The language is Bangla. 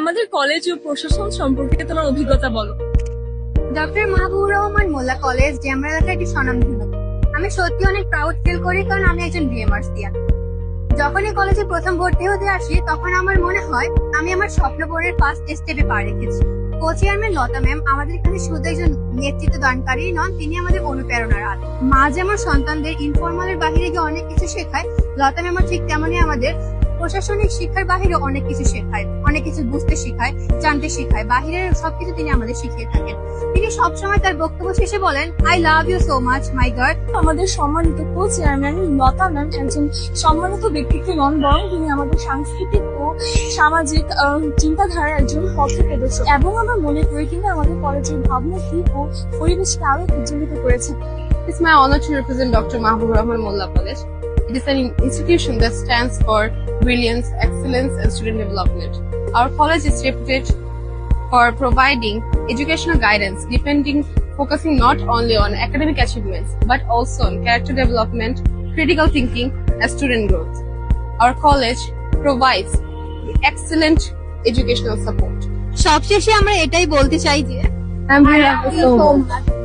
আমাদের কলেজ ও প্রশাসন সম্পর্কে তোমার অভিজ্ঞতা বলো। ডক্টর মাহবুবুর রহমান মোল্লা কলেজ ডেমরা এলাকার একটি স্বনামধন্য। আমি সত্যি অনেক প্রাউড ফিল করি কারণ আমি একজন বিএমআরসিয়ান যখন এই কলেজে প্রথম ভর্তি হতে আসি, তখন আমার মনে হয় আমি আমার স্বপ্ন পূরণের ফার্স্ট স্টেপে পা রেখেছি। কো চেয়ারম্যান লতা ম্যাম আমাদের এখানে শুধু একজন নেতৃত্ব দানকারী নন, তিনি আমাদের অনুপ্রেরণার আলো। মা যেমন সন্তানদের ইনফরমালের বাহিরে গিয়ে অনেক কিছু শেখায়, লতা ম্যামও ঠিক তেমনই আমাদের প্রশাসনিক শিক্ষার বাহিরে অনেক কিছু শেখায় অনেক কিছু বুঝতে শেখায় জানতে শেখায় বাহিরের সবকিছু তিনি আমাদের শিখিয়ে থাকেন তিনি সবসময় তার বক্তব্য শেষে বলেন I love you so much my guard আমাদের সম্মানিত কো চেয়ারম্যান লতা ম্যাম একজন সম্মানিত ব্যক্তিত্ব নন বরং তিনি আমাদের সাংস্কৃতিক ও সামাজিক আহ, চিন্তাধারার একজন পথ প্রদর্শক এবং আমরা মনে করি তিনি আমাদের কলেজের ভাবমূর্তি ও পরিবেশকে আরও উজ্জ্বলিত করেছেন It's my honor to represent Dr. Mahbub Rahman Molla College. It is an institution that stands for brilliance, excellence, and student development. Our college is reputed for providing educational guidance, depending focusing not only on academic achievements but also on character development, critical thinking, and student growth. Our college provides excellent educational support. সবশেষে আমরা এটাই বলতে চাই যে I'm very so much.